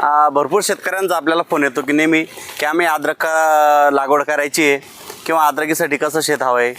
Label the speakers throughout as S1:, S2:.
S1: आ, भरपूर शेतकऱ्यांचा आपल्याला फोन येतो की नेहमी की आम्ही अद्रक लागवड करायची आहे किंवा अद्रकीसाठी कसं शेत हवं आहे?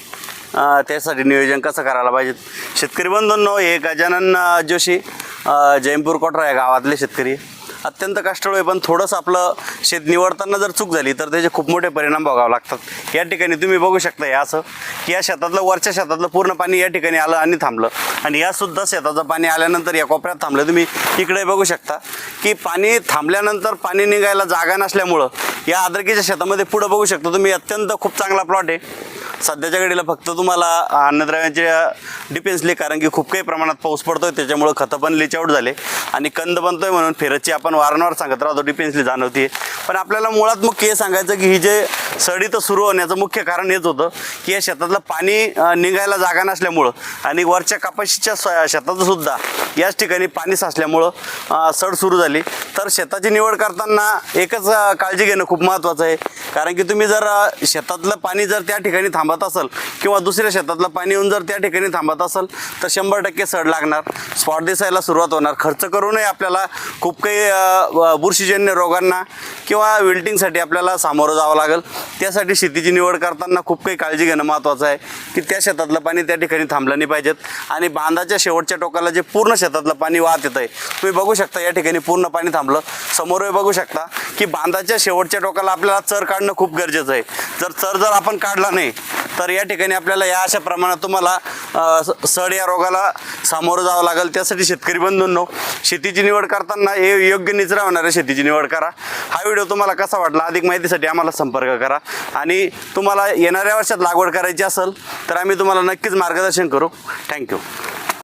S1: त्यासाठी नियोजन कसं करायला पाहिजे? शेतकरी बंधूंनो हे गजानन जोशी अ, जयंपूर कोटरा या गावातले शेतकरी. अत्यंत कष्टाळू आहे पण थोडंसं आपलं शेत निवडताना जर चूक झाली तर त्याचे खूप मोठे परिणाम बघावे लागतात. या ठिकाणी तुम्ही बघू शकता हे असं की या शेतातलं वरच्या शेतातलं पूर्ण पाणी या ठिकाणी आलं आणि थांबलं. आणि या सुद्धा शेताचं पाणी आल्यानंतर या कोपऱ्यात थांबलं. तुम्ही इकडे बघू शकता की पाणी थांबल्यानंतर पाणी निघायला जागा नसल्यामुळं या आदरकीच्या शेतामध्ये पुढं बघू शकता तुम्ही अत्यंत खूप चांगला प्लॉट आहे. सध्याच्या घडीला फक्त तुम्हाला अन्नद्रव्यांच्या डिपेन्सली कारण की खूप काही प्रमाणात पाऊस पडतोय त्याच्यामुळं खतं पण लिचआउट झाले. आणि कंद बनतोय म्हणून फेरतची आपण वारंवार सांगत राहतो डिपेन्सली जाणवते पण आपल्याला मुळात मुख्य हे सांगायचं की ही जे सडी तर सुरू होण्याचं मुख्य कारण हेच होतं की या शेतातलं पाणी निघायला जागा नसल्यामुळं आणि वरच्या कपाशीच्या शेतातसुद्धा याच ठिकाणी पाणी साचल्यामुळं सड सुरू झाली. तर शेताची निवड करताना एकच काळजी घेणं खूप महत्त्वाचं आहे. कारण की तुम्ही जर शेतातलं पाणी जर त्या ठिकाणी थांबत असेल किंवा दुसऱ्या शेतातलं पाणी येऊन जर त्या ठिकाणी थांबत असाल तर शंभर टक्के सड लागणार. स्पॉट दिसायला सुरुवात होणार. खर्च करूनही आपल्याला खूप काही बुरशीजन्य रोगांना किंवा विल्टिंगसाठी आपल्याला सामोरं जावं लागेल. त्यासाठी शेतीची निवड करताना खूप काही काळजी घेणं महत्त्वाचं आहे की त्या शेतातलं पाणी त्या ठिकाणी थांबलं नाही पाहिजेत. आणि बांधाच्या शेवटच्या टोकाला जे पूर्ण शेतातलं पाणी वाहत येतं आहे तुम्ही बघू शकता या ठिकाणी पूर्ण पाणी थांबलं. समोर बघू शकता की बांधाच्या शेवटच्या टोकाला आपल्याला चर काढणं खूप गरजेचं आहे. जर चर जर आपण काढला नाही तर या ठिकाणी आपल्याला या अशा प्रमाणात तुम्हाला स- सड या रोगाला सामोरं जावं लागेल. त्यासाठी शेतकरी बंधूंनो शेतीची निवड करताना हे योग्य निचरा होणाऱ्या शेतीची निवड करा. हा व्हिडिओ तुम्हाला कसा वाटला अधिक माहितीसाठी आम्हाला संपर्क करा. आणि तुम्हाला येणाऱ्या वर्षात लागवड करायची असेल तर आम्ही तुम्हाला नक्कीच मार्गदर्शन करू. थँक्यू